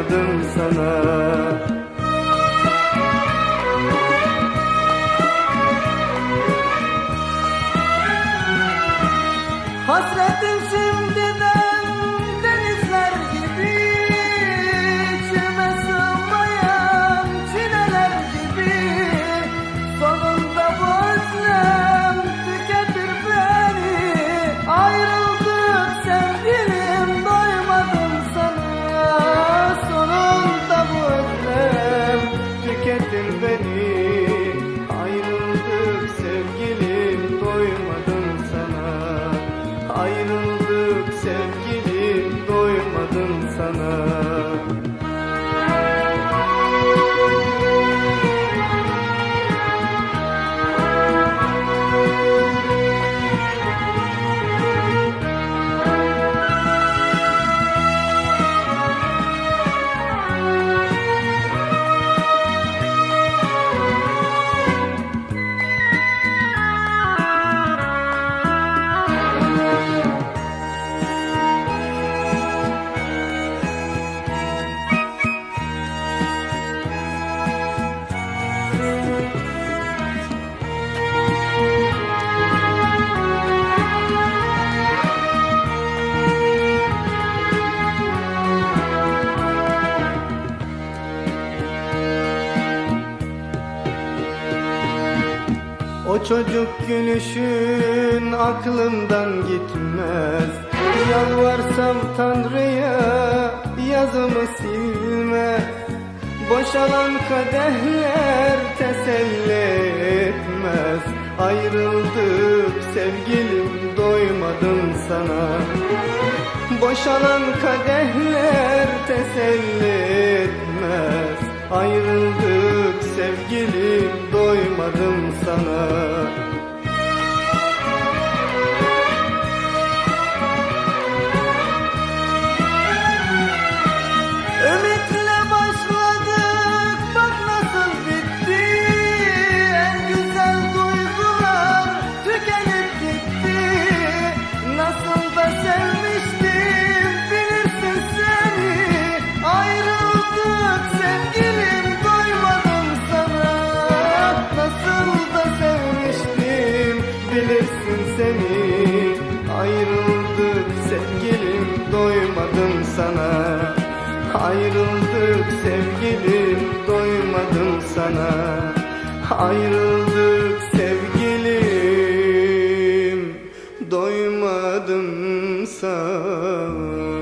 doymadım sana Ayrıldık sevgilim O çocuk gülüşün aklımdan gitmez. Yalvarsam Tanrı'ya yazımı silmez Boşalan kadehler teselli etmez. Ayrıldık sevgilim doymadım sana. Boşalan kadehler teselli etmez. Ayrıldık sevgilim doymadım sana bilirsin seni. Ayrıldık sevgilim doymadım sana. Ayrıldık sevgilim doymadım sana. Ayrıldık sevgilim doymadım sana